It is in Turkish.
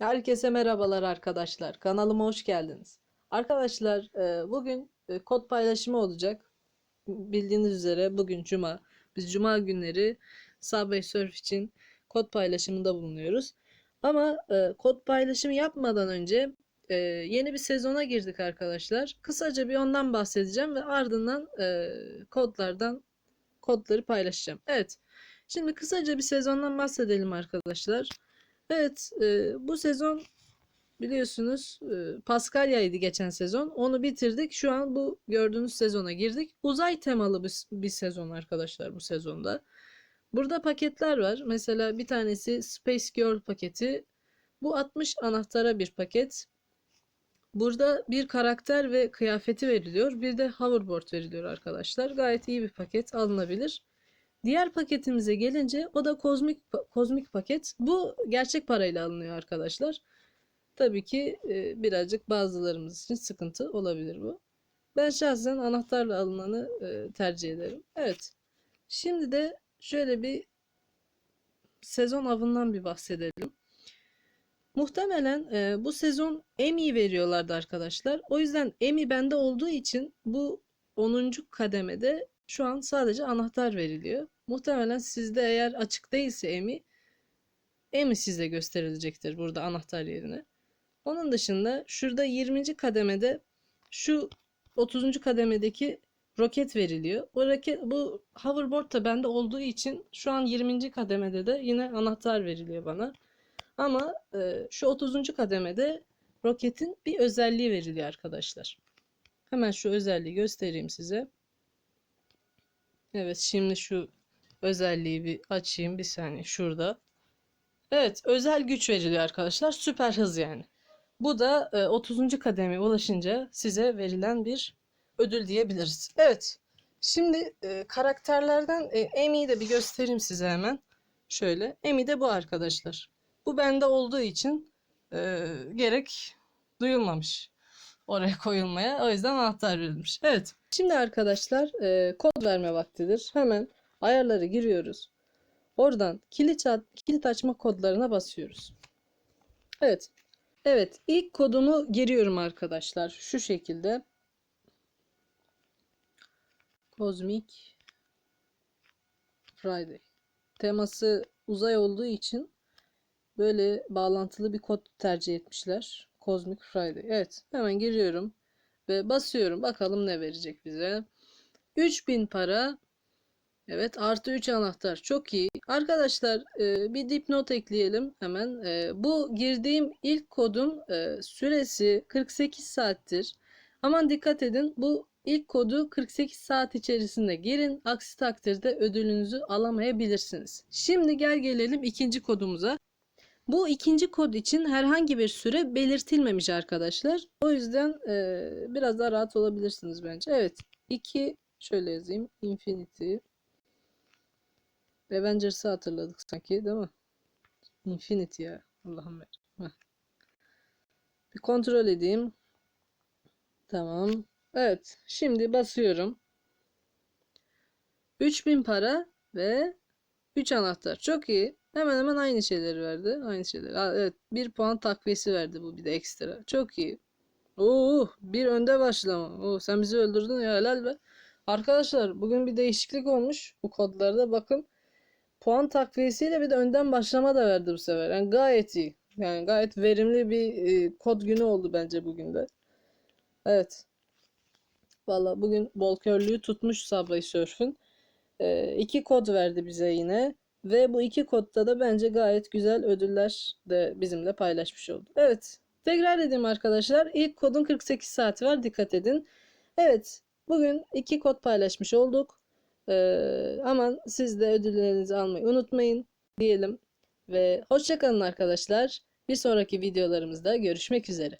Herkese merhabalar arkadaşlar. Kanalıma hoş geldiniz. Arkadaşlar e, bugün e, kod paylaşımı olacak. Bildiğiniz üzere bugün cuma. Biz cuma günleri Subway Surf için kod paylaşımında bulunuyoruz. Ama e, kod paylaşımı yapmadan önce yeni bir sezona girdik arkadaşlar. Kısaca bir ondan bahsedeceğim ve ardından kodlardan kodları paylaşacağım. Evet. Şimdi kısaca bir sezondan bahsedelim arkadaşlar. Evet, e, bu sezon biliyorsunuz e, Paskalya'ydı geçen sezon. Onu bitirdik. Şu an bu gördüğünüz sezona girdik. Uzay temalı bir, bir sezon arkadaşlar bu sezonda. Burada paketler var. Mesela bir tanesi Space Girl paketi. Bu 60 anahtara bir paket. Burada bir karakter ve kıyafeti veriliyor. Bir de hoverboard veriliyor arkadaşlar. Gayet iyi bir paket alınabilir. Diğer paketimize gelince o da kozmik kozmik paket. Bu gerçek parayla alınıyor arkadaşlar. Tabii ki e, birazcık bazılarımız için sıkıntı olabilir bu. Ben şahsen anahtarla alınanı e, tercih ederim. Evet. Şimdi de şöyle bir sezon avından bir bahsedelim. Muhtemelen e, bu sezon Emmy veriyorlardı arkadaşlar. O yüzden Emmy bende olduğu için bu 10. kademede şu an sadece anahtar veriliyor. Muhtemelen sizde eğer açık değilse Emmy, Emmy size gösterilecektir burada anahtar yerine. Onun dışında şurada 20. kademede şu 30. kademedeki roket veriliyor. O roket bu hoverboard da bende olduğu için şu an 20. kademede de yine anahtar veriliyor bana. Ama e, şu 30. kademede roketin bir özelliği veriliyor arkadaşlar. Hemen şu özelliği göstereyim size. Evet şimdi şu özelliği bir açayım bir saniye şurada. Evet özel güç veriliyor arkadaşlar. Süper hız yani. Bu da e, 30. kademeye ulaşınca size verilen bir ödül diyebiliriz. Evet. Şimdi e, karakterlerden e, de bir göstereyim size hemen. Şöyle. Amy de bu arkadaşlar. Bu bende olduğu için e, gerek duyulmamış oraya koyulmaya. O yüzden anahtar verilmiş. Evet. Şimdi arkadaşlar e, kod verme vaktidir. Hemen ayarları giriyoruz. Oradan kilit, kilit açma kodlarına basıyoruz. Evet. Evet. ilk kodumu giriyorum arkadaşlar. Şu şekilde. Cosmic Friday. Teması uzay olduğu için böyle bağlantılı bir kod tercih etmişler. Cosmic Friday. Evet. Hemen giriyorum. Ve basıyorum. Bakalım ne verecek bize. 3000 para. Evet. Artı 3 anahtar. Çok iyi. Arkadaşlar e, bir dipnot ekleyelim hemen. E, bu girdiğim ilk kodun e, süresi 48 saattir. Aman dikkat edin. Bu ilk kodu 48 saat içerisinde girin. Aksi takdirde ödülünüzü alamayabilirsiniz. Şimdi gel gelelim ikinci kodumuza. Bu ikinci kod için herhangi bir süre belirtilmemiş arkadaşlar. O yüzden e, biraz daha rahat olabilirsiniz bence. Evet. 2 şöyle yazayım. Infinity. Avengers'ı hatırladık sanki değil mi? Infinity ya. Allah'ım. Bir kontrol edeyim. Tamam. Evet. Şimdi basıyorum. 3000 para ve 3 anahtar. Çok iyi. Hemen hemen aynı şeyleri verdi. Aynı şeyler. Aa, evet. Bir puan takviyesi verdi bu bir de ekstra. Çok iyi. Oo, bir önde başlama. Oo, sen bizi öldürdün ya helal be. Arkadaşlar bugün bir değişiklik olmuş bu kodlarda. Bakın puan takviyesiyle bir de önden başlama da verdi bu sefer. Yani gayet iyi. Yani gayet verimli bir e, kod günü oldu bence bugün de. Evet. Valla bugün bol körlüğü tutmuş Subway Surf'ün. E, iki kod verdi bize yine. Ve bu iki kodda da bence gayet güzel ödüller de bizimle paylaşmış oldu. Evet. Tekrar edeyim arkadaşlar. İlk kodun 48 saati var. Dikkat edin. Evet. Bugün iki kod paylaşmış olduk. Ee, aman siz de ödüllerinizi almayı unutmayın diyelim. Ve hoşçakalın arkadaşlar. Bir sonraki videolarımızda görüşmek üzere.